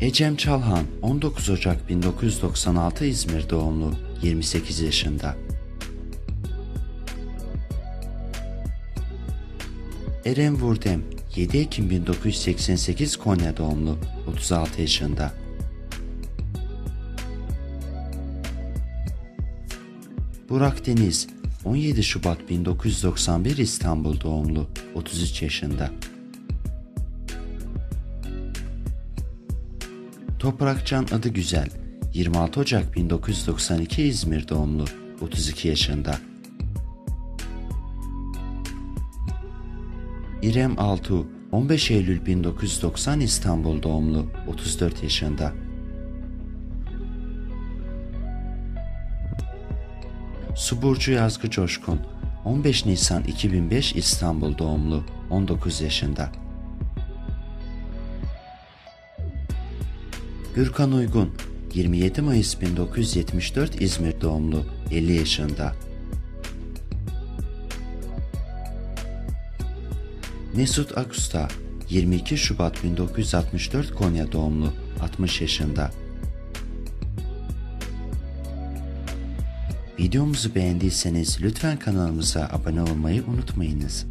Ecem Çalhan 19 Ocak 1996 İzmir doğumlu 28 yaşında. Eren Vurdem 7 Ekim 1988 Konya doğumlu 36 yaşında. Burak Deniz 17 Şubat 1991 İstanbul doğumlu 33 yaşında. Toprakcan adı güzel 26 Ocak 1992 İzmir doğumlu 32 yaşında. İrem Altuğ 15 Eylül 1990 İstanbul doğumlu 34 yaşında. Suburcu Yazgı Coşkun 15 Nisan 2005 İstanbul doğumlu 19 yaşında. Gürkan Uygun 27 Mayıs 1974 İzmir doğumlu 50 yaşında. Mesut Akusta 22 Şubat 1964 Konya doğumlu 60 yaşında. Videomuzu beğendiyseniz lütfen kanalımıza abone olmayı unutmayınız.